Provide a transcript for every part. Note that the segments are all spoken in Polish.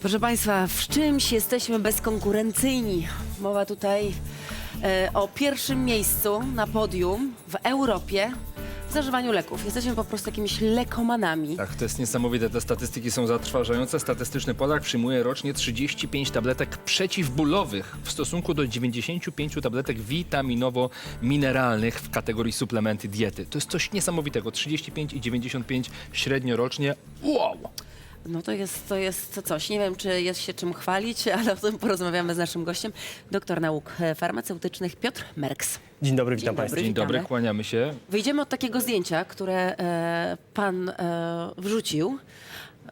Proszę Państwa, w czymś jesteśmy bezkonkurencyjni. Mowa tutaj e, o pierwszym miejscu na podium w Europie w zażywaniu leków. Jesteśmy po prostu jakimiś lekomanami. Tak, to jest niesamowite. Te statystyki są zatrważające. Statystyczny Polak przyjmuje rocznie 35 tabletek przeciwbólowych w stosunku do 95 tabletek witaminowo-mineralnych w kategorii suplementy diety. To jest coś niesamowitego. 35 i 95 średnio rocznie. Wow! No to jest, to jest coś. Nie wiem, czy jest się czym chwalić, ale o tym porozmawiamy z naszym gościem, doktor nauk e, farmaceutycznych Piotr Merks. Dzień dobry, witam dobry. Państwa. Dzień dobry, witamy. kłaniamy się. Wyjdziemy od takiego zdjęcia, które e, pan e, wrzucił.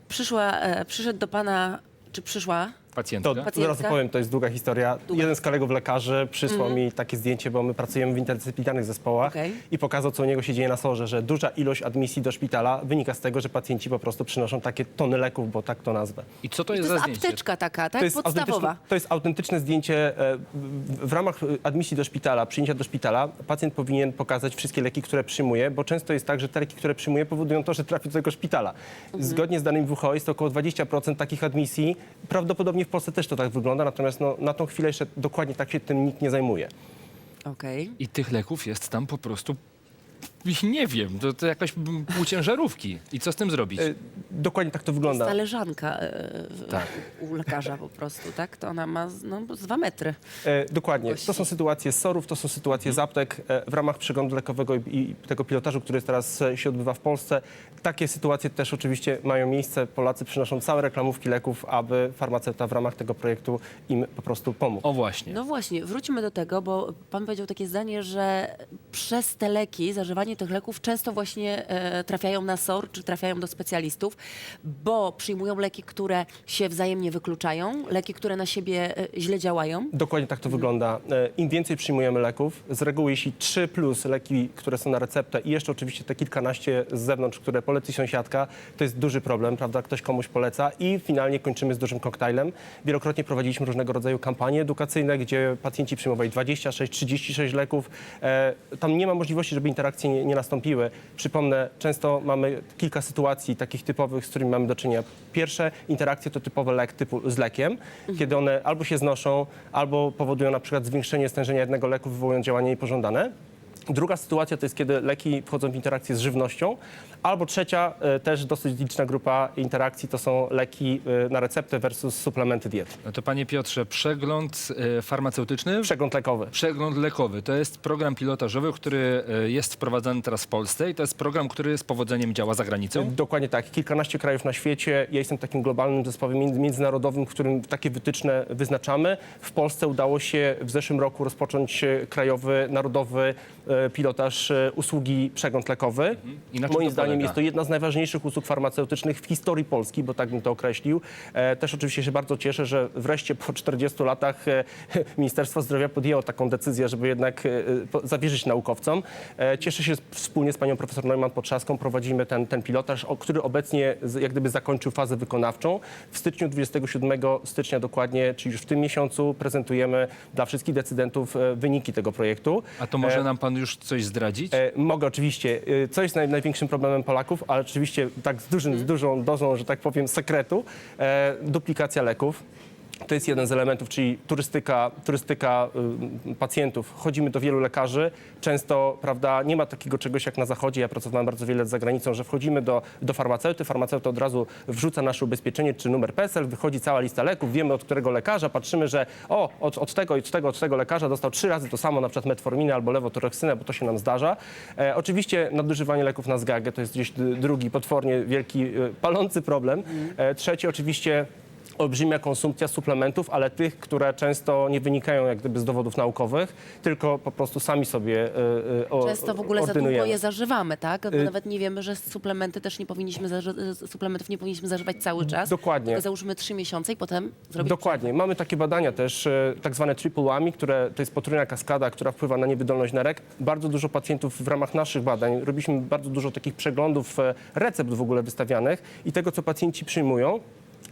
Przyszła, e, przyszedł do pana, czy przyszła? Pacjentka. To Pacjentka? zaraz opowiem, to jest długa historia. Jeden z kolegów lekarzy przysłał mi takie zdjęcie, bo my pracujemy w interdyscyplinarnych zespołach Okej. i pokazał, co u niego się dzieje na sorze, że duża ilość admisji do szpitala wynika z tego, że pacjenci po prostu przynoszą takie tony leków, bo tak to nazwę. I co to To jest jest za zdjęcie? apteczka taka, tak? jest Podstawowa. autentyczne, to jest autentyczne zdjęcie. e, w- W ramach e, admisji do szpitala, przyjęcia do szpitala, pacjent powinien pokazać wszystkie leki, które przyjmuje, bo często jest tak, że te leki, które przyjmuje, powodują to, że trafi do tego szpitala. Zgodnie z danymi WHO jest to około 20% takich admisji. Prawdopodobnie w Polsce też to tak wygląda, natomiast no, na tą chwilę jeszcze dokładnie tak się tym nikt nie zajmuje. Okej. I tych leków jest tam po prostu... Nie wiem, to, to jakaś mm, pół ciężarówki. I co z tym zrobić? E, Dokładnie tak to wygląda. Tależanka e, w- Tak. u lekarza po prostu, tak? To ona ma z- no, z dwa metry. E, dokładnie. To są sytuacje z SOR-ów, to są sytuacje z aptek. E, w ramach przeglądu lekowego i, i tego pilotażu, który teraz e, się odbywa w Polsce, takie sytuacje też oczywiście mają miejsce. Polacy przynoszą całe reklamówki leków, aby farmaceuta w ramach tego projektu im po prostu pomógł. O właśnie. No właśnie, wróćmy do tego, bo pan powiedział takie zdanie, że przez te leki, zażywanie tych leków często właśnie e, trafiają na SOR, czy trafiają do specjalistów, bo przyjmują leki, które się wzajemnie wykluczają, leki, które na siebie e, źle działają. Dokładnie tak to wygląda. E, Im więcej przyjmujemy leków, z reguły jeśli 3 plus leki, które są na receptę i jeszcze oczywiście te kilkanaście z zewnątrz, które poleci sąsiadka, to jest duży problem, prawda? Ktoś komuś poleca i finalnie kończymy z dużym koktajlem. Wielokrotnie prowadziliśmy różnego rodzaju kampanie edukacyjne, gdzie pacjenci przyjmowali 26, 36 leków. E, Tam nie ma możliwości, żeby interakcje nie, nie nastąpiły. Przypomnę, często mamy kilka sytuacji takich typowych, z którymi mamy do czynienia. Pierwsze interakcje to typowe lek typu z lekiem, kiedy one albo się znoszą, albo powodują na przykład zwiększenie stężenia jednego leku, wywołując działanie niepożądane. Druga sytuacja to jest, kiedy leki wchodzą w interakcję z żywnością, albo trzecia, e, też dosyć liczna grupa interakcji, to są leki e, na receptę versus suplementy diety. No to panie Piotrze, przegląd e, farmaceutyczny, Przegląd lekowy. przegląd lekowy. To jest program pilotażowy, który e, jest wprowadzany teraz w Polsce i to jest program, który z powodzeniem działa za granicą. Dokładnie tak. Kilkanaście krajów na świecie. Ja jestem takim globalnym zespołem między- międzynarodowym, w którym takie wytyczne wyznaczamy. W Polsce udało się w zeszłym roku rozpocząć e, krajowy, narodowy e, pilotaż e, usługi przegląd lekowy. I na czym Moim to zdaniem polega? jest to jedna z najważniejszych usług farmaceutycznych w historii Polski, bo tak bym to określił. E, Też oczywiście się bardzo cieszę, że wreszcie po 40 latach e, Ministerstwo Zdrowia podjęło taką decyzję, żeby jednak e, po- zawierzyć naukowcom. E, Cieszę się wspólnie z panią profesor Neumann Potrzaską prowadzimy ten, ten pilotaż, o- który obecnie z- jak gdyby zakończył fazę wykonawczą. W styczniu 27 stycznia dokładnie, czyli już w tym miesiącu prezentujemy dla wszystkich decydentów e, wyniki tego projektu. A to może E, nam pan już coś zdradzić? E, mogę oczywiście. E, Co jest naj, największym problemem Polaków, ale oczywiście tak z, dużym, z dużą dozą, że tak powiem, sekretu, e, duplikacja leków. To jest jeden z elementów, czyli turystyka, turystyka y, pacjentów. Chodzimy do wielu lekarzy. Często, prawda, nie ma takiego czegoś jak na zachodzie. Ja pracowałem bardzo wiele za granicą, że wchodzimy do, do farmaceuty. Farmaceuta od razu wrzuca nasze ubezpieczenie czy numer PESEL, wychodzi cała lista leków, wiemy od którego lekarza, patrzymy, że o, od, od tego i od tego, od tego lekarza dostał trzy razy to samo, na przykład metforminę albo lewotoreksynę, bo to się nam zdarza. E, oczywiście nadużywanie leków na zgagę to jest gdzieś drugi potwornie wielki, e, palący problem. E, trzeci oczywiście olbrzymia konsumpcja suplementów, ale tych, które często nie wynikają jak gdyby z dowodów naukowych, tylko po prostu sami sobie e, e, o- Często w ogóle za długo ordynujemy. je zażywamy, tak? Bo Y- nawet nie wiemy, że suplementy też nie powinniśmy, zaży- suplementów nie powinniśmy zażywać cały czas. Dokładnie. Tylko załóżmy trzy miesiące i potem zrobić Dokładnie. Mamy takie badania też, e, tak zwane triple łami, które to jest potrójna kaskada, która wpływa na niewydolność nerek. Bardzo dużo pacjentów w ramach naszych badań, robiliśmy bardzo dużo takich przeglądów e, recept w ogóle wystawianych i tego, co pacjenci przyjmują.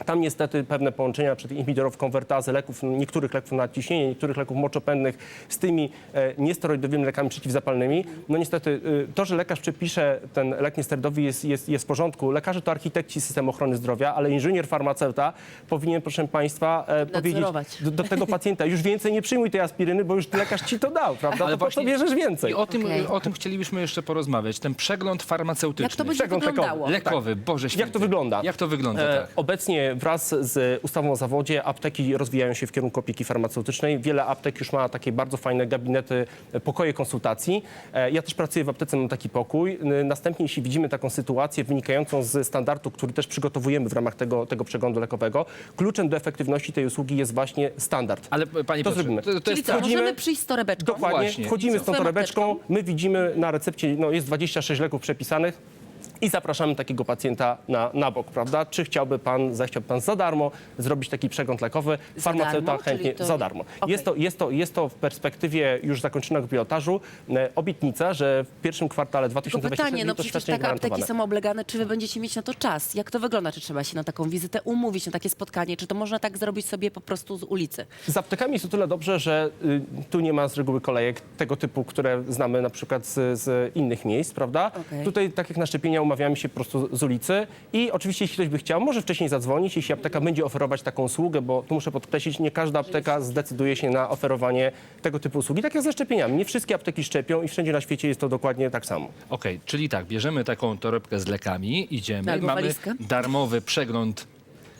Tam niestety pewne połączenia czy tych inhibitorów konwertazy leków, niektórych leków na nadciśnienie, niektórych leków moczopędnych z tymi e, niesteroidowymi lekami przeciwzapalnymi. No niestety y, to, że lekarz przepisze ten lek niesteroidowy jest, jest, jest w porządku. Lekarze to architekci systemu ochrony zdrowia, ale inżynier farmaceuta powinien, proszę Państwa, e, powiedzieć do, do tego pacjenta, już więcej nie przyjmuj tej aspiryny, bo już lekarz ci to dał, prawda? Ale to po co właśnie- bierzesz więcej? I o tym, Okej. o tym chcielibyśmy jeszcze porozmawiać. Ten przegląd farmaceutyczny. Jak to będzie Przegląd wyglądało? Lekowy, Boże święty. Jak to wygląda? Jak to wygląda, E, tak. Obecnie wraz z ustawą o zawodzie apteki rozwijają się w kierunku opieki farmaceutycznej. Wiele aptek już ma takie bardzo fajne gabinety, e, pokoje konsultacji. E, Ja też pracuję w aptece, mam taki pokój. Następnie, jeśli widzimy taką sytuację wynikającą z standardu, który też przygotowujemy w ramach tego, tego przeglądu lekowego, kluczem do efektywności tej usługi jest właśnie standard. Ale p- Panie To Piotrze, zrobimy. to, to Czyli jest co. Wchodzimy- możemy przyjść z torebeczką? Dokładnie. Właśnie. Wchodzimy z tą torebeczką, my widzimy na recepcie, no jest 26 leków przepisanych i zapraszamy takiego pacjenta na, na bok, prawda? Czy chciałby pan, zechciałby pan za darmo zrobić taki przegląd lekowy? Farmaceuta darmo? chętnie Czyli to- za darmo. Okej. Jest, to, jest, to, jest to w perspektywie już zakończonego pilotażu e, obietnica, że w pierwszym kwartale Tylko 2024 pytanie, no to przecież świadczenie takie apteki gwarantowane. są oblegane, czy wy będziecie mieć na to czas? Jak to wygląda? Czy trzeba się na taką wizytę umówić, na takie spotkanie? Czy to można tak zrobić sobie po prostu z ulicy? Z aptekami jest o tyle dobrze, że y, tu nie ma z reguły kolejek tego typu, które znamy na przykład z, z innych miejsc, prawda? Okej. Tutaj, tak jak na szczepienia, umawiamy się po prostu z ulicy i oczywiście, jeśli ktoś by chciał, może wcześniej zadzwonić, jeśli apteka będzie oferować taką usługę, bo tu muszę podkreślić, nie każda apteka zdecyduje się na oferowanie tego typu usługi, tak jak ze szczepieniami. Nie wszystkie apteki szczepią i wszędzie na świecie jest to dokładnie tak samo. Okej, czyli tak, bierzemy taką torebkę z lekami, idziemy, Albo mamy walizkę. darmowy przegląd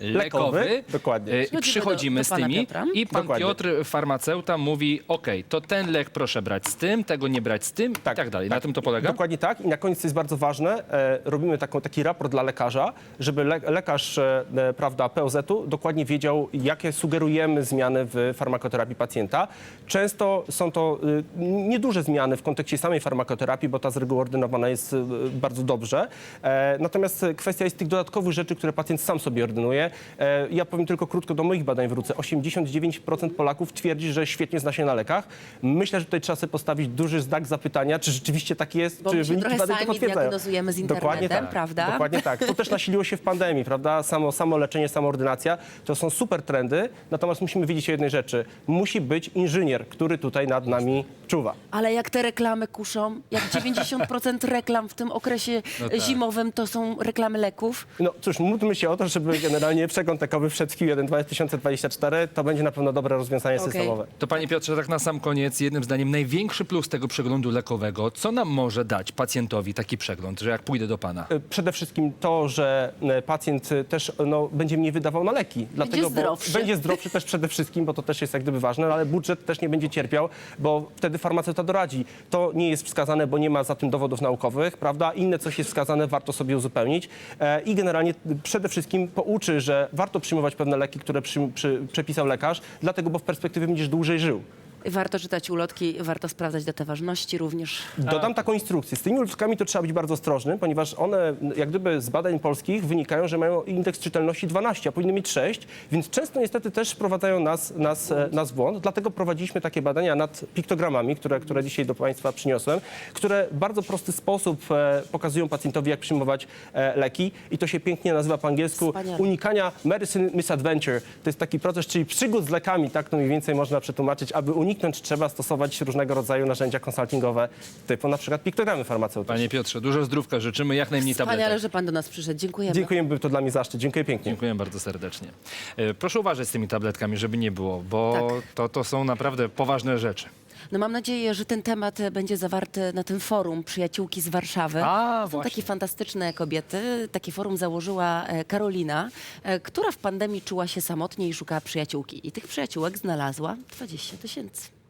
lekowy, Lekowy, dokładnie. e, i Przychodzimy do- do z pana tymi Piotra. i pan Dokładnie. Piotr, farmaceuta, mówi, okej, to ten lek proszę brać z tym, tego nie brać z tym i tak dalej. Na tym to polega? Dokładnie tak. I na koniec, co jest bardzo ważne, e, robimy taką, taki raport dla lekarza, żeby le, lekarz e, e, prawda, POZ-u dokładnie wiedział, jakie sugerujemy zmiany w farmakoterapii pacjenta. Często są to nieduże zmiany w kontekście samej farmakoterapii, bo ta z reguły ordynowana jest bardzo dobrze. E, natomiast kwestia jest tych dodatkowych rzeczy, które pacjent sam sobie ordynuje. E, ja powiem tylko krótko do moich badań wrócę. 89% Polaków twierdzi, że świetnie zna się na lekach. Myślę, że tutaj trzeba sobie postawić duży znak zapytania, czy rzeczywiście tak jest, Bo czy my się wyniki trochę badań to sami potwierdzają. diagnozujemy z Dokładnie internetem, tak. prawda? Dokładnie tak. To też nasiliło się w pandemii, prawda? Samo, samo leczenie, samo ordynacja. To są super trendy, natomiast musimy wiedzieć o jednej rzeczy. Musi być inżynier, który tutaj nad nami czuwa. Ale jak te reklamy kuszą, jak 90% reklam w tym okresie No tak. zimowym to są reklamy leków, No cóż, módlmy się o to, żeby generalnie przegląd lekowy wszedł w Q1 2024. To będzie na pewno dobre rozwiązanie Okej. systemowe. To panie Piotrze, tak na sam koniec, jednym zdaniem, największy plus tego przeglądu lekowego, co nam może dać pacjentowi taki przegląd, że jak pójdę do pana? E, Przede wszystkim to, że e, pacjent e, też no, będzie mniej wydawał na leki. Dlatego, zdrowszy. Bo będzie zdrowszy też przede wszystkim, bo to też jest jak gdyby ważne, no, ale budżet też nie będzie cierpiał, bo wtedy farmaceuta doradzi. To nie jest wskazane, bo nie ma za tym dowodów naukowych, prawda? Inne coś jest wskazane, warto sobie uzupełnić. E, I generalnie przede wszystkim pouczy, że warto przyjmować pewne leki, które przy, przy, przepisał lekarz, dlatego, bo w perspektywie będziesz dłużej żył. Warto czytać ulotki, warto sprawdzać datę ważności również. Dodam taką instrukcję. Z tymi ulotkami to trzeba być bardzo ostrożnym, ponieważ one, jak gdyby z badań polskich wynikają, że mają indeks czytelności 12, a powinny mieć 6, więc często niestety też wprowadzają nas, nas, e, nas w błąd. Dlatego prowadziliśmy takie badania nad piktogramami, które, które dzisiaj do Państwa przyniosłem, które w bardzo prosty sposób e, pokazują pacjentowi, jak przyjmować e, leki i to się pięknie nazywa po angielsku Wspaniale. unikania medicine misadventure. To jest taki proces, czyli przygód z lekami, tak to mniej więcej można przetłumaczyć. Aby uniknąć, trzeba stosować różnego rodzaju narzędzia konsultingowe, typu na przykład piktogramy farmaceutyczne. Panie Piotrze, dużo zdrówka życzymy, jak najmniej Wspaniale, tabletek. że pan do nas przyszedł. Dziękujemy. Dziękuję, był to dla mnie zaszczyt. Dziękuję pięknie. Dziękuję bardzo serdecznie. E, Proszę uważać z tymi tabletkami, żeby nie było, bo Tak. to, to są naprawdę poważne rzeczy. No mam nadzieję, że ten temat e, będzie zawarty na tym forum Przyjaciółki z Warszawy. A, Są właśnie. takie fantastyczne kobiety. Takie forum założyła e, Karolina, e, która w pandemii czuła się samotnie i szukała przyjaciółki. I tych przyjaciółek znalazła 20 tysięcy.